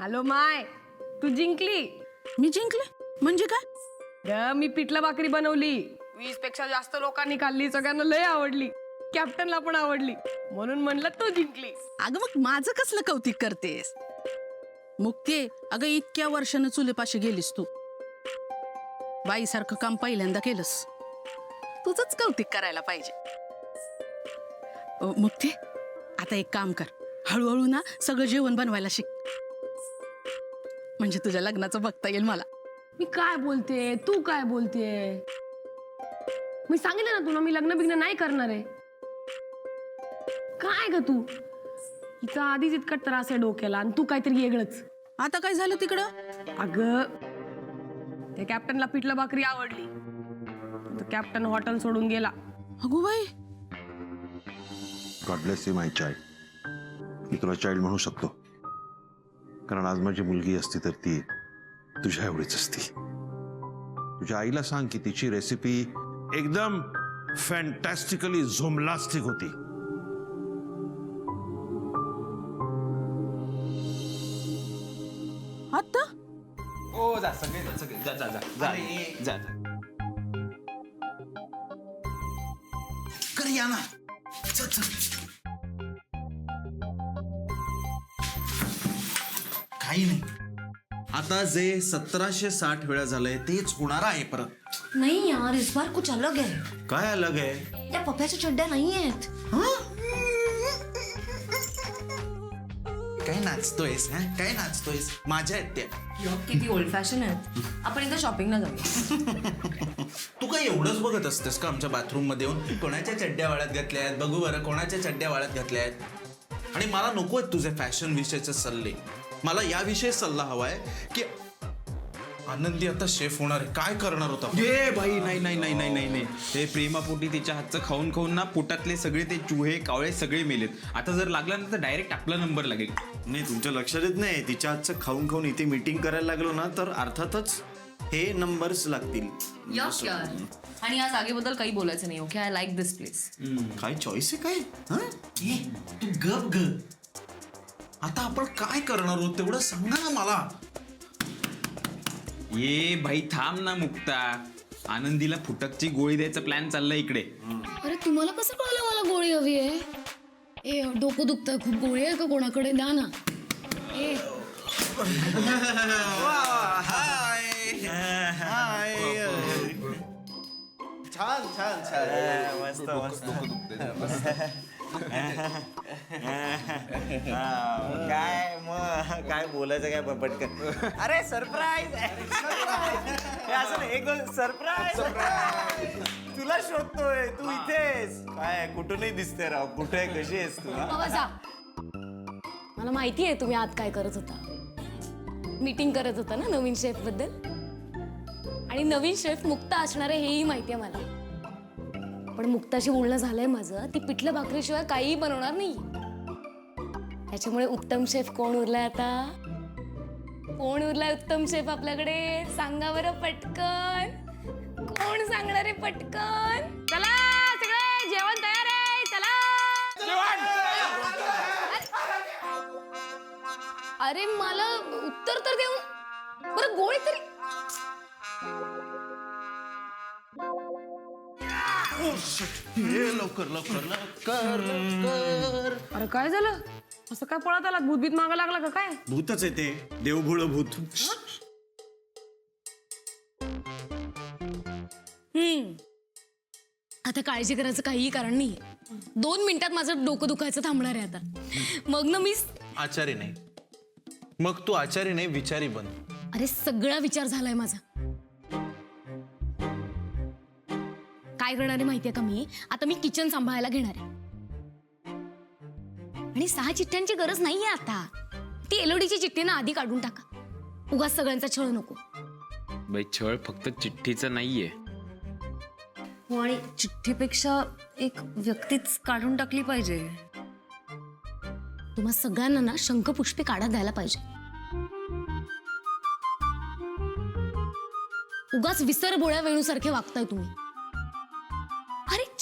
Hello माय तू जिंकली? मी जिंकले? म्हणजे काय? ग मी पिठला भाकरी बनवली. वीसपेक्षा जास्त लोकांनी खाल्ली सगळ्यांना लय आवडली. कॅप्टनला पण आवडली. म्हणून म्हणलं तू जिंकली अगं मग माझं कसलं कौतिक करतेस? मुक्ती अगं इतक्या वर्षानं चुलीपाशी गेलीस तू. बाईसारखं काम पहिल्यांदा केलंस. तुझंच कौतिक करायला पाहिजे. अ, मुक्ती आता एक काम कर. हळूहळू ना सगळं जेवण बनवायला शिक. म्हणजे तुझ्या लग्नाचं बघता येईल मला. मी काय बोलते? तू काय बोलते? मी सांगितलं ना तुला मी लग्न बिग्न नाही करणार आहे. काय ग तू? हिचा आधीच इतका त्रास आहे डोक्याला आणि तू काहीतरी वेगळंच. आता काय झालं तिकडं? अगं त्या कॅप्टनला पिठलं भाकरी आवडली. कॅप्टन हॉटेल सोडून गेला. अगो बाई. God bless you my child मी तुला चाइल्ड म्हणू शकतो. कारण आज माझी मुलगी असती तर ती तुझ्या एवढीच असती. तुझ्या आईला सांग की तिची रेसिपी एकदम फॅन्टॅस्टिकली झोमलास्टिक होती. आता ओ जा सगळे जा सगळे जा जा जा जा. जा जा. आता जे सतराशे साठ वेळा झालंय तेच होणार आहे परत. नहीं यार इस बार कुछ अलग है काय अलग आहे? या पप्याच्या चड्ड्या नाही आहेत. काय नाचतोयस हा? काय नाचतोयस? माझ्या आहेत त्या. किती ओल्ड फॅशन आहेत. आपण इथं शॉपिंगला जाऊया. तू काय एवढंच बघत असतेस का आमच्या बाथरूममध्ये येऊन? कोणाच्या चड्ड्या वाळत घातल्या आहेत? बघू बरं कोणाच्या चड्ड्या वाळत घातल्या आहेत? आणि मला नको आहेत तुझे फॅशन विषयचे सल्ले. मला याविषयी सल्ला हवाय की आनंदी आता शेफ होणार आहे. काय करणार होता? ए बाई नाही नाही नाही नाही नाही नाही. ते प्रेमापोटी तिच्या हातचं खाऊन खाऊन ना पोटातले सगळे ते चुहे कावळे सगळे मेलेत. आता जर लागला ना तर डायरेक्ट आपला नंबर लागेल. नाही तुमच्या लक्षात येत नाही. तिच्या हातचं खाऊन खाऊन इथे मीटिंग करायला लागलो ना तर अर्थातच हे नंबर्स लागतील. यस यार आणि या जागेबद्दल काही बोलायचं नाही okay I like this place काय चॉईस आहे काय? हं? तू गप ग. आता आपण काय करणार आहोत तेवढं सांगा ना मला. ये भाई थांब ना मुक्ता. आनंदीला फुटकची गोळी द्यायचा प्लॅन चाललाय इकडे. अरे तुम्हाला कसं कळलं मला गोळी हवी आहे? ए डोकं दुखतंय खूप. गोळी आहे का कोणाकडे? द्या ना. ए. छान छान छान. मस्त मस्त. काय मग? काय बोलायचं काय प- पटकन? अरे सरप्राईज असं नाही एक सरप्राईज तुला शोधतोय तू इथेच. काय कुठूनही दिसते राव. कुठे कशी आहेस तू हा? बाबा जा. मला माहिती आहे तुम्ही आत काय करत होता. मीटिंग करत होता ना नवीन शेफबद्दल? आणि नवीन शेफ मुक्त असणार आहे हेही माहिती आहे मला. पण मुक्ताशी बोलणं झालंय माझं. ती पिठलं भाकरीशिवाय काहीही बनवणार नाही. त्याच्यामुळे उत्तम शेफ कोण उरलाय आता? कोण उरलाय उत्तम शेफ आपल्याकडे? सांगा बरं पटकन. कोण सांगणार आहे पटकन? चला सगळे जेवण तयार आहे. चला. अरे मला उत्तर तर देऊ बरं गोळी तरी ये लवकर लवकर लवकर लवकर अरे काय झालं? असं काय पळत आला भूतबीत मागा लागला का काय? भूतच आहे ते. देवभोळ भूत. हम्म. आता काळजी करायचं काहीही कारण नाही दोन मिनिटात माझं डोकं दुखायचं थांबणार आहे आता. मग ना मी आचारी नाही. मग तू आचारी नाही विचारी बन अरे सगळा विचार झालाय माझा. काय करणार आहे माहितीये का मी? आता मी किचन सांभाळायला घेणार आहे. आणि सहा चिठ्ठ्यांची गरज नाहीये आता. ती एलओडीची चिठ्ठी ना आधी काढून टाका. उगाच सगळ्यांचा छळ नको. बाई छळ फक्त चिठ्ठीचा नाहीये. हो आणि चिठ्ठीपेक्षा एक व्यक्तीच काढून टाकली पाहिजे. तुम्हा सगळ्यांना ना शंखपुष्पी काढा द्यायला पाहिजे. उगाच विसर बोळ्या वेणूसारखे वागताय तुम्ही.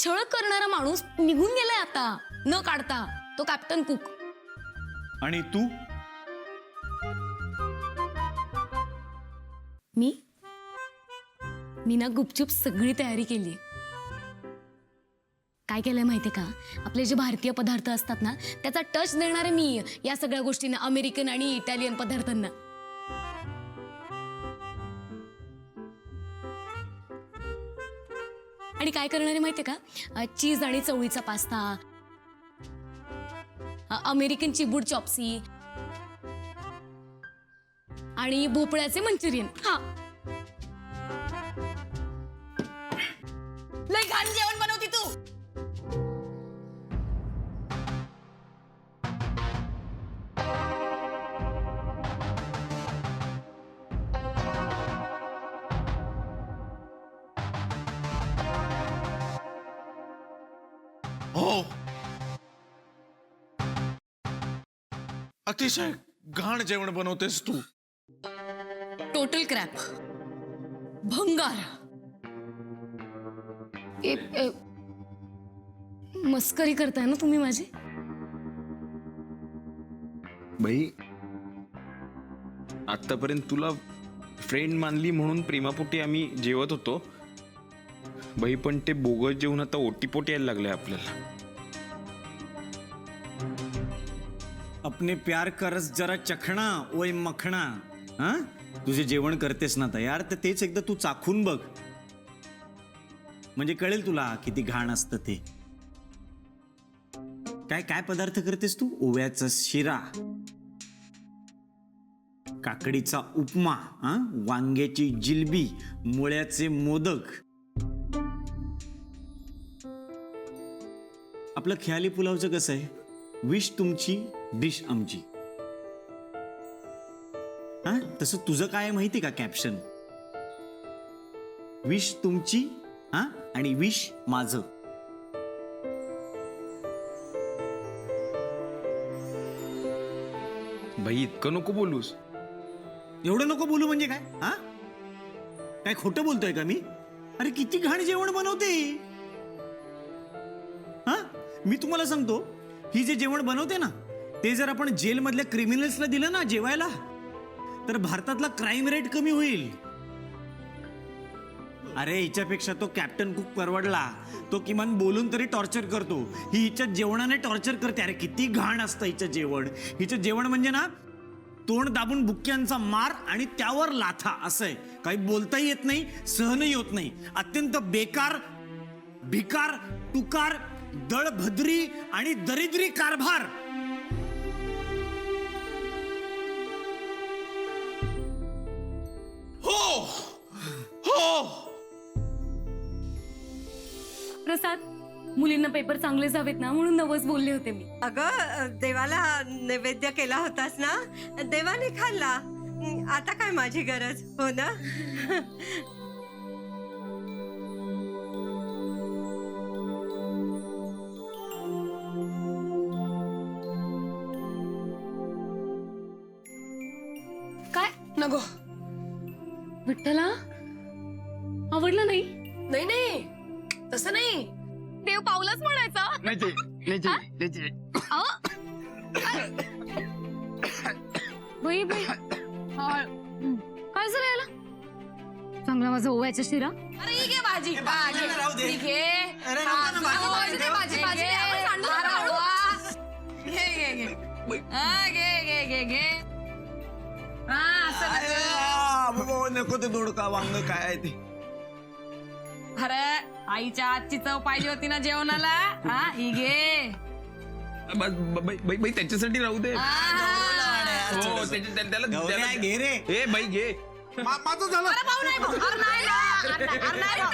छळ करणारा माणूस निघून गेलाय आता. न काढता. तो कॅप्टन कुक आणि तू? मी? मी ना गुपचूप सगळी तयारी केली काय केलंय माहितीये का? आपले जे भारतीय पदार्थ असतात ना त्याचा टच देणारे मी या सगळ्या गोष्टींना अमेरिकन आणि इटालियन पदार्थांना. आणि काय करणार आहे माहितीये का? चीज आणि चवळीचा पास्ता अमेरिकन चिबूड चॉप्सी आणि भोपळ्याचे मंचुरियन. हा. अतिशय घाण जेवण बनवतेस तू. टोटल क्रॅप भंगार. ए, ए, मस्करी करताय ना तुम्ही माझी? बाई आतापर्यंत तुला फ्रेंड मानली म्हणून प्रेमापोटी आम्ही जेवत होतो. बाई पण ते बोगस जेवण आता ओटीपोटी यायला लागलंय आपल्याला. अपने प्यार करस जरा चखणा ओय मखणा हा? तुझे जेवण करतेस ना तयार तर तेच एकदा तू चाखून बघ. म्हणजे कळेल तुला किती घाण असतं ते. काय काय पदार्थ करतेस तू? ओव्याचा शिरा. काकडीचा उपमा हा? वांग्याची जिलबी मुळ्याचे मोदक. आपलं ख्याली पुलावचं कसं आहे? विश तुमची डिश आमची. हा? तसं तुझं काय माहिती का कॅप्शन विश तुमची हा? आणि विश माझं. बाई इतकं नको बोलूस. एवढं नको बोलू म्हणजे काय? हा? काय खोटं बोलतोय का मी? अरे किती घाण जेवण बनवते. हा? मी तुम्हाला सांगतो ही जे जेवण बनवते ना ते जर आपण जेलमधल्या क्रिमिनल्सला दिलं ना जेवायला तर भारतातला क्राईम रेट कमी होईल. अरे हिच्यापेक्षा तो कॅप्टन कुक परवडला. तो किमान बोलून तरी टॉर्चर करतो. ही हिच्या जेवणाने टॉर्चर करते. अरे किती घाण असतं हिचं जेवण. हिचं जेवण म्हणजे ना तोंड दाबून बुक्क्यांचा मार आणि त्यावर लाथा असं आहे. काही बोलताही येत नाही सहनही होत नाही. अत्यंत बेकार भिकार टुकार दळभद्री आणि दरिद्री कारभार. हो. हो. प्रसाद मुलींना पेपर चांगले जावेत ना म्हणून नवस बोलले होते मी. अगं देवाला नैवेद्य केला होतास ना? देवाने खाल्ला. आता काय माझी गरज? हो ना? विठ्ठला? आवडलं नाही? नाही नाही. तसं नाही. देव पावलंच म्हणायचा. अहो. बाई, बाई. काय झालं याला? चांगला माझा ओव्याचा शिरा. अरे ही घे भाजी. भाजी राहू दे. ही घे. अरे नको ना, भाजी भाजी, भाजी, भाजी, भाजी. आपण सांडू नका, हळवा. घे घे घे. हा, घे घे घे घे. हा असं नको. नको ते दोडका वांग काय आहे ते? अरे आईच्या आजची चव पाहिजे होती ना जेवणाला? हा ही घे. बस, ब- बाई बाई- बाई त्याच्यासाठी राहू दे. हो, त्याच्या- त्या- त्याला गौऱ्या, त्याला- घे रे. ए बाई घे. माझं झालं. अरे भाऊ नाही भाऊ. अरे नाही ना. अरे नाही, अरे नाही. ना.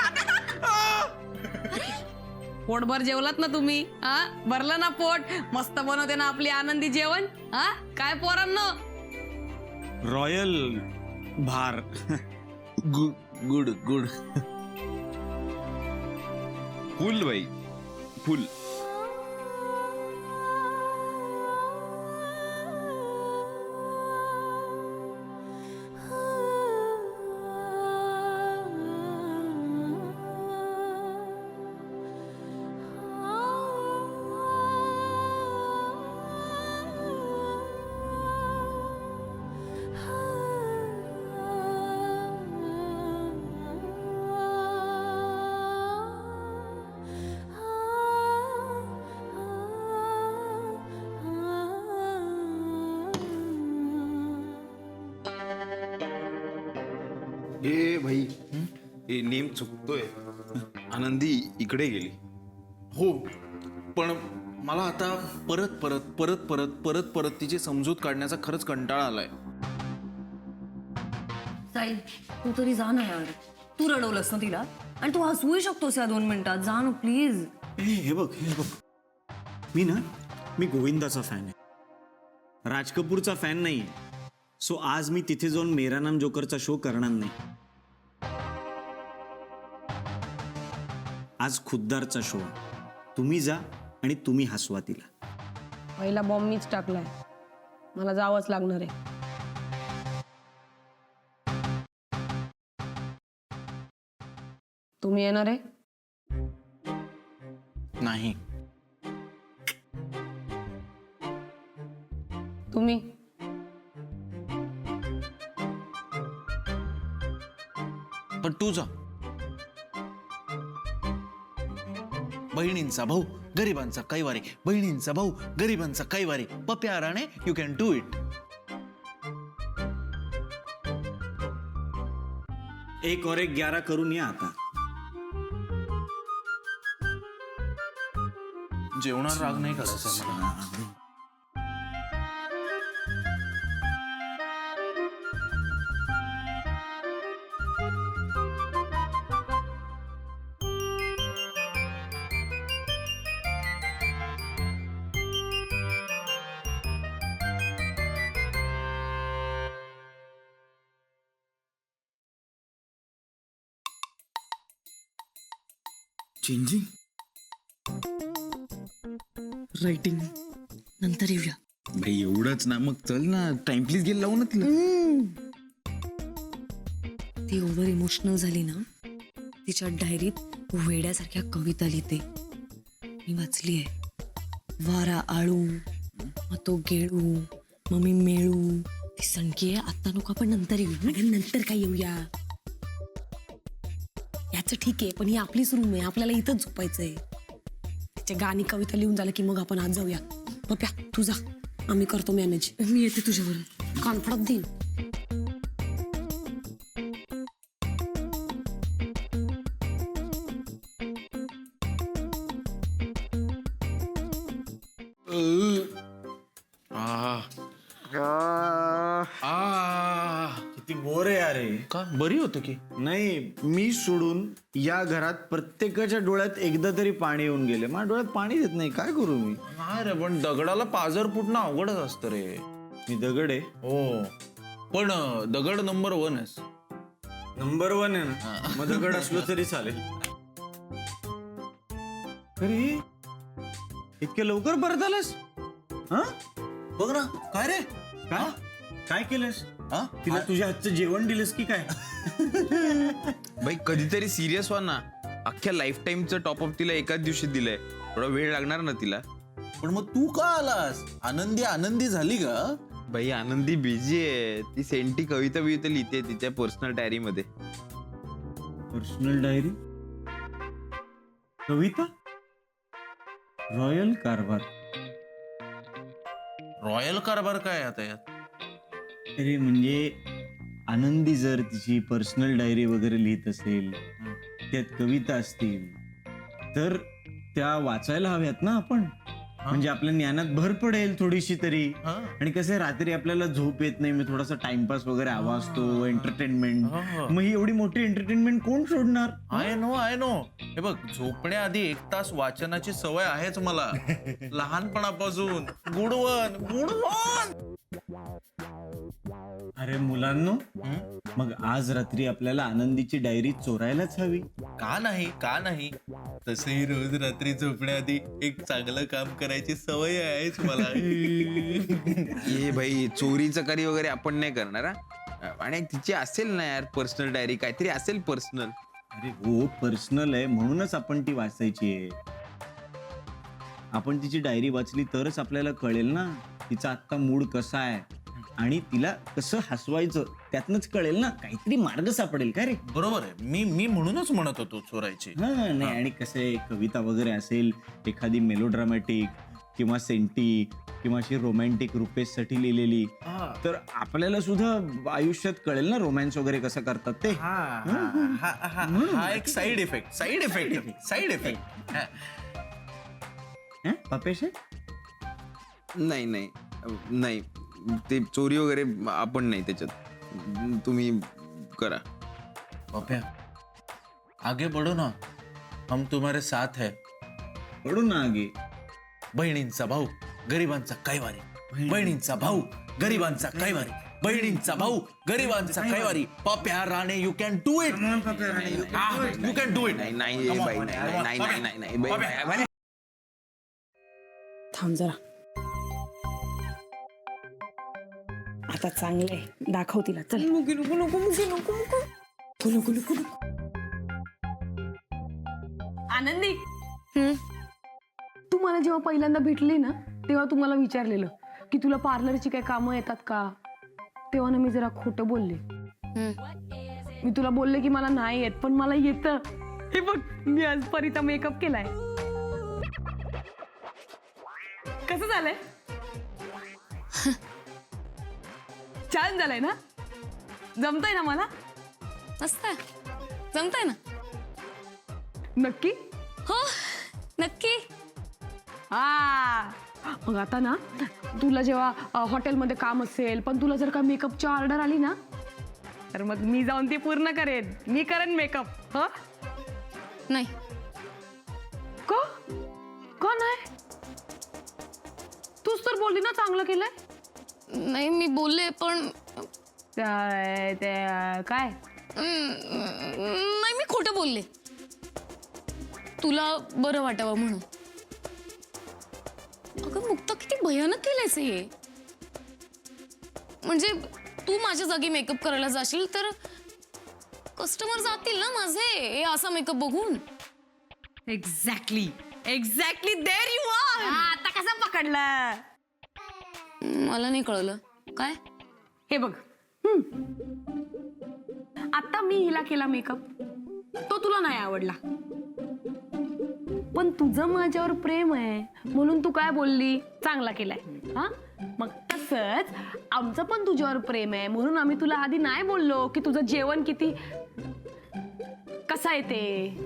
पोटभर जेवलात ना तुम्ही? हा? भरलं ना पोट? मस्त बनवते ना आपली आनंदी जेवण? हा? काय पोरांनो? रॉयल भार. Good good good. फुल भाई फुल. ए भाई. ए नेम चुकतोय. आनंदी इकडे गेली. हो पण मला आता परत परत परत परत परत परत तिची समजूत काढण्याचा खरंच कंटाळा आलाय. साई तू तरी जा ना यार. तू रडवलंस ना तिला. आणि तू हसवूही शकतोस या दोन मिनिटात. जा ना प्लीज ए हे बघ हे बघ. मी ना मी गोविंदाचा फॅन आहे. राज कपूरचा फॅन नाही सो आज मी तिथे जाऊन मेरा नाम जोकरचा शो करणार नाही. आज खुद्दारचा शो तुम्ही जा आणि तुम्ही हसवा तिला. पहिला बॉम्ब मीच टाकलाय. मला जावंच लागणार आहे. तुम्ही येणार आहे? नाही. तुम्ही? तू जा. बहिणींचा भाऊ गरिबांचा कैवारी. बहिणींचा भाऊ गरिबांचा कैवारी. Papya Rane you can do it एक और एक ग्यारह करून या आता. जेवणावर राग नाही काढायचा मला. चेंजिंग रायटिंग नंतर येऊया. भाई एवढंच ना. मग चल ना. टाइम प्लीज गेला लावू ना तिला. ती ओव्हर इमोशनल झाली ना. तिच्या डायरीत वेड्यासारख्या कविता लिहिते. मी वाचली आहे वारा आळू मग तो गेळू मग मी मेळू. ती सणकी आहे आता नको आपण नंतर येऊ. नंतर काय येऊया? याचं ठीक आहे पण ही आपलीच रूम आहे. आपल्याला इथंच झोपायचंय. तिच्या गाणी कविता लिहून झालं की मग आपण आज जाऊया. पप्या तू जा. आम्ही करतो मॅनेज मी येते तुझ्याबरोबर. कॉन्फिडन्स देईन. बरी होतं की? नाही मी सोडून या घरात प्रत्येकाच्या डोळ्यात एकदा तरी पाणी येऊन गेले. माझ्या डोळ्यात पाणी येत नाही. काय करू मी? नाही रे पण दगडाला पाजर फुटणं अवघडच असतं रे. मी दगड आहे. हो. पण अं, दगड नंबर वन आहेस. नंबर वन आहे ना? मग दगड असलो तरी चालेल. अरे इतके लवकर परत आलास हा? बघ ना. काय रे? काय? काय केलंस? हा? तिला तुझ्या हातचं जेवण दिलंस की काय? भाई कधीतरी सिरियस व्हा ना. अख्ख्या लाईफ टाईमचं टॉपअप तिला एकाच दिवशी दिलंय. थोडा वेळ लागणार ना तिला. पण मग तू का आलास? आनंदी आनंदी झाली का भाई आनंदी बिझी आहे. ती सेंटी कविता बिविता लिहिते तिच्या पर्सनल डायरी मध्ये. पर्सनल डायरी कविता? रॉयल कारभार रॉयल कारभार काय आता यात? अरे म्हणजे आनंदी जर तिची पर्सनल डायरी वगैरे लिहित असेल त्यात कविता असतील तर त्या वाचायला हव्यात ना आपण? म्हणजे आपल्या ज्ञानात भर पडेल थोडीशी तरी? आणि कसं रात्री आपल्याला झोप येत नाही मग थोडासा टाइमपास वगैरे हवा असतो एंटरटेनमेंट. मग ही एवढी मोठी एंटरटेनमेंट कोण सोडणार? आय नो आय नो हे बघ झोपण्याआधी एक तास वाचनाची सवय आहेच मला. लहानपणापासून. गुडवन गुडवन अरे मुलांनो मग आज रात्री आपल्याला आनंदीची डायरी चोरायलाच हवी. का नाही का नाही? तसंही रोज रात्री झोपण्याआधी एक चांगलं काम करायची सवय आहेच मला ये भाई चोरी चकारी वगैरे आपण नाही करणार हा? आणि तिची असेल ना यार पर्सनल डायरी काहीतरी असेल पर्सनल अरे हो पर्सनल आहे म्हणूनच आपण ती वाचायची आहे. आपण तिची डायरी वाचली तरच आपल्याला कळेल ना तिचा आत्ता मूड कसा आहे. आणि तिला कसं हसवायचं त्यातनच कळेल ना काहीतरी मार्ग सापडेल का रे? बरोबर आहे. मी मी म्हणूनच म्हणत होतो चोरायची. हा नाही आणि कसं आहे कविता वगैरे असेल एखादी मेलोड्रामॅटिक किंवा सेंटी किंवा अशी रोमॅन्टिक रुपेशसाठी लिहिलेली तर आपल्याला सुद्धा आयुष्यात कळेल ना रोमॅन्स वगैरे कसं करतात ते. हा हा, हा, हा, हा. एक side effect side effect side effect हं? पपेश नाही नाही. नाही. ते चोरी वगैरे आपण नाही त्याच्यात. तुम्ही करा. पप्या आगे बढ़ो ना. हम तुम्हारे साथ है. पडून ना आगे. बहिणींचा भाऊ गरिबांचा कैवारी. बहिणींचा भाऊ गरिबांचा कैवारी. बहिणींचा भाऊ गरिबांचा कैवारी. Papya Rane you can do it you can do it नाही नाही बाई, आता चांगलंय दाखव तिला चल. आनंदी. तू मला जेव्हा पहिल्यांदा भेटली ना तेव्हा तू मला विचारलेलं की तुला पार्लरची काय कामं येतात का? तेव्हा ना मी जरा खोटं बोलले. मी तुला बोलले की मला नाही येत पण मला येतं. हे बघ मी आज परिता मेकअप केलाय. कसं झालंय? छान झालंय ना? जमतंय ना मला? मस्त जमतंय ना? नक्की? हो नक्की. हा. मग आता ना तुला जेव्हा अ, हॉटेलमध्ये काम असेल पण तुला जर का मेकअपची ऑर्डर आली ना तर मग मी जाऊन ती पूर्ण करेन. मी करेन मेकअप ह? नाही. का? का नाही? तूच तर बोलली ना चांगलं केलंय. नाही मी बोलले पण त्या- त्या- काय? हम्म, नाही मी खोटं बोलले. तुला बरं वाटावं म्हणून. अगं मुक्त किती भयानक केलंयस हे. म्हणजे तू माझ्या जागी मेकअप करायला जाशील तर कस्टमर जातील ना माझे. हे असा मेकअप बघून. Exactly exactly there you are आता कसं पकडलं? मला नाही कळलं. काय? हे बघ. हम्म. आता मी हिला केला मेकअप तो तुला नाही आवडला. पण तुझं माझ्यावर प्रेम आहे. म्हणून तू काय बोलली? चांगला केलाय. हा? मग तसंच आमचं पण तुझ्यावर प्रेम आहे. म्हणून आम्ही तुला आधी नाही बोललो की तुझं जेवण किती कसं आहे ते?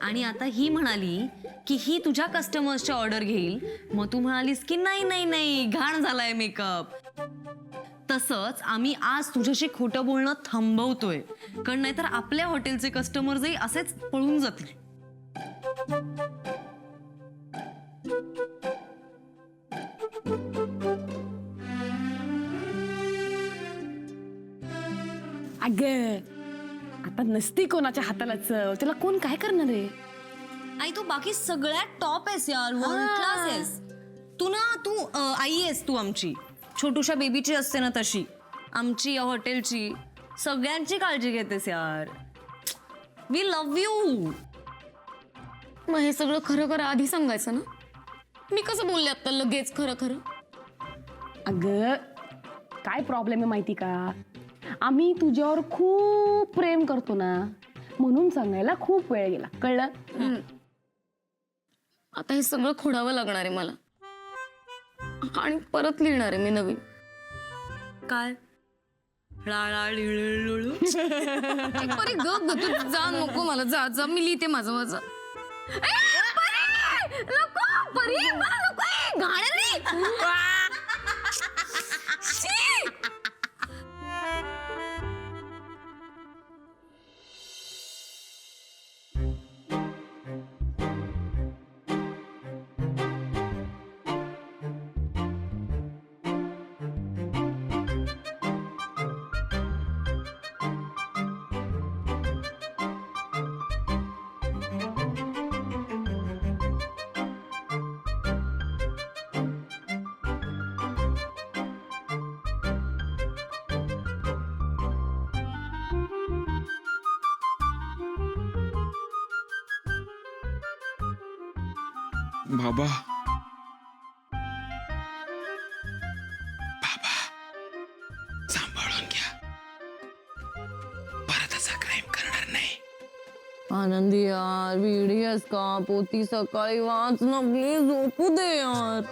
आणि आता ही म्हणाली की ही तुझ्या कस्टमर्सच्या ऑर्डर घेईल. मग तू म्हणालीस की नाही नाही नाही घाण झालाय मेकअप तसंच आम्ही आज तुझ्याशी खोटं बोलणं थांबवतोय. कारण नाहीतर आपल्या हॉटेलचे कस्टमर्सही असेच पळून जातील. अग आता नसती कोणाच्या हाताला चव. त्याला कोण काय करणार आहे? आई तू बाकी सगळ्यात टॉप आहेस यार. वर्ल्ड क्लास आहेस. तू ना तू अं, आई आहेस तू आमची. छोटूशा बेबीची असते ना तशी. आमची या हॉटेलची. सगळ्यांची काळजी घेतेस यार. वी लव्ह यू मग हे सगळं खरं खरं आधी सांगायचं ना? मी कसं बोलले आता लगेच खरं खरं? अग काय प्रॉब्लेम आहे माहिती का? आम्ही तुझ्यावर खूप प्रेम करतो ना. म्हणून सांगायला खूप वेळ गेला. कळलं? आता हे सगळं खोडावं लागणार आहे मला. आणि परत लिहिणार आहे मी नवीन. काय? परी ग ग तू जा नको मला जा जा. मी लिहिते माझं माझं. ए, परी! नको, परी, मला नको, ए, घाणेरडी! बाबा। बाबा आनंदी यार वीडियोस का? पोती सकाळी वाच ना प्लीज़ झोपू दे यार.